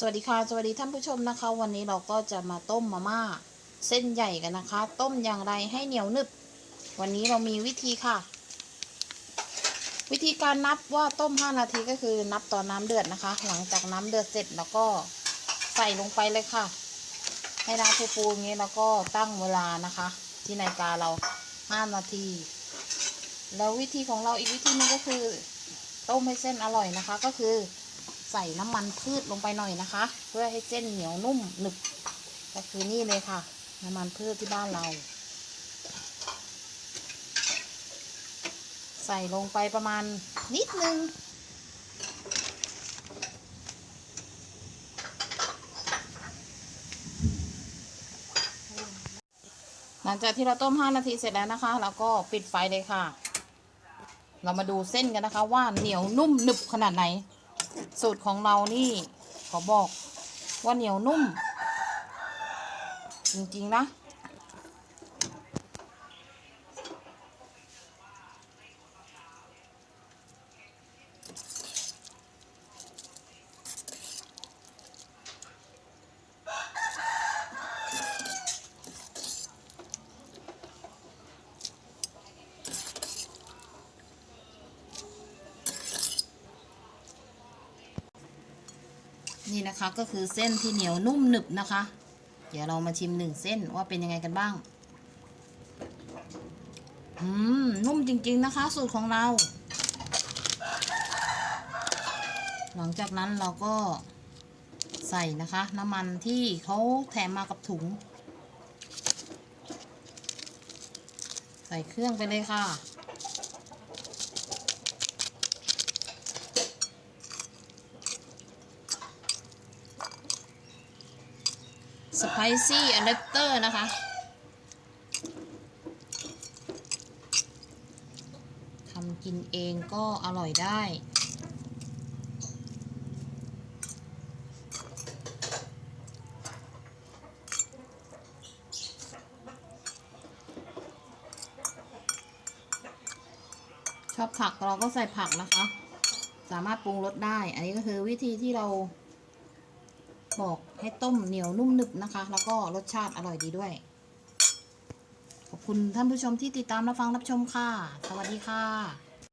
สวัสดีค่ะสวัสดีท่านผู้ชมนะคะ วันนี้เราก็จะมาต้มมาม่าเส้นใหญ่กันนะคะ ต้มอย่างไรให้เหนียวหนึบ วันนี้เรามีวิธีค่ะ วิธีการนับว่าต้ม 5 นาทีก็คือนับตอนน้ำเดือดนะคะ หลังจากน้ำเดือดเสร็จแล้วก็ใส่ลงไปเลยค่ะ ให้น้ำฟูๆอย่างนี้แล้วก็ตั้งเวลานะคะ ที่นาฬิกาเรา 5 นาที แล้ววิธีของเราอีกวิธีนึงก็คือ ต้มให้เส้นอร่อยนะคะก็คือ ใส่น้ำมันพืชลงไปหน่อยนะคะ เพื่อให้เส้นเหนียวนุ่มหนึบก็คือนี่เลยค่ะ น้ำมันพืชที่บ้านเรา ใส่ลงไปประมาณนิดนึงหลังจากที่เราต้ม 5 นาทีเสร็จแล้วนะคะ เราก็ปิดไฟเลยค่ะ เรามาดูเส้นกันนะคะว่าเหนียวนุ่มหนึบขนาดไหน สูตรของเรานี่ขอบอกว่าเหนียวนุ่ม จริง ๆ นะ นี่นะคะก็คือเส้นที่เหนียวนุ่มหนึบนะคะ เดี๋ยวเรามาชิมหนึ่งเส้นว่าเป็นยังไงกันบ้าง อืม นุ่มจริง ๆนะคะ สูตรของเรา หลังจากนั้นเราก็ใส่นะคะ น้ำมันที่เขาแถมมากับถุง ใส่เครื่องไปเลยค่ะ สไปซี่อเลปเตอร์นะคะ ทำกินเองก็อร่อยได้ ชอบผักเราก็ใส่ผักนะคะ สามารถปรุงรสได้ อันนี้ก็คือวิธีที่เรา บอกให้ต้มเหนียวนุ่มหนึบนะคะ แล้วก็รสชาติอร่อยดีด้วย ขอบคุณท่านผู้ชมที่ติดตามรับฟังรับชมค่ะ สวัสดีค่ะ